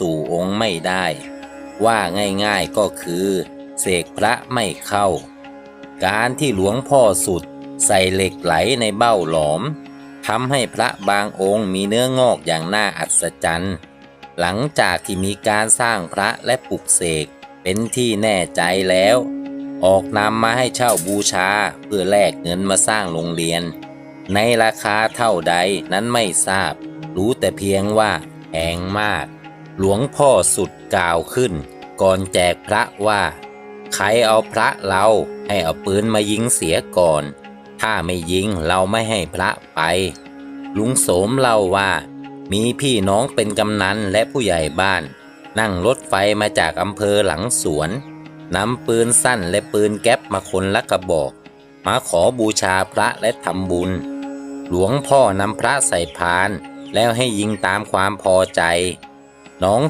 สู่องค์ไม่ได้ ว่าง่ายๆก็คือ เสกพระไม่เข้า การที่หลวงพ่อสุดใส่เหล็กไหลในเบ้าหลอมทำให้พระบางองค์มีเนื้องอกอย่างน่าอัศจรรย์ หลังจากที่มีการสร้างพระและปลุกเสกเป็นที่แน่ใจแล้ว ออกนำมาให้เช่าบูชาเพื่อแลกเงินมาสร้างโรงเรียน ในราคาเท่าใดนั้นไม่ทราบ รู้แต่เพียงว่าแพงมาก หลวงพ่อสุดกล่าวขึ้น ก่อนแจกพระว่า ใครเอาพระเราให้เอาปืนมายิงเสียก่อน ถ้าไม่ยิงเราไม่ให้พระไป ลุงโสมเล่าว่า มีพี่น้องเป็นกำนันและผู้ใหญ่บ้าน นั่งรถไฟมาจากอำเภอหลังสวนนำปืนสั้นและปืนแก๊ปมาคนละกระบอก มาขอบูชาพระและทำบุญ หลวงพ่อนำพระใส่พาน แล้วให้ยิงตามความพอใจ น้อง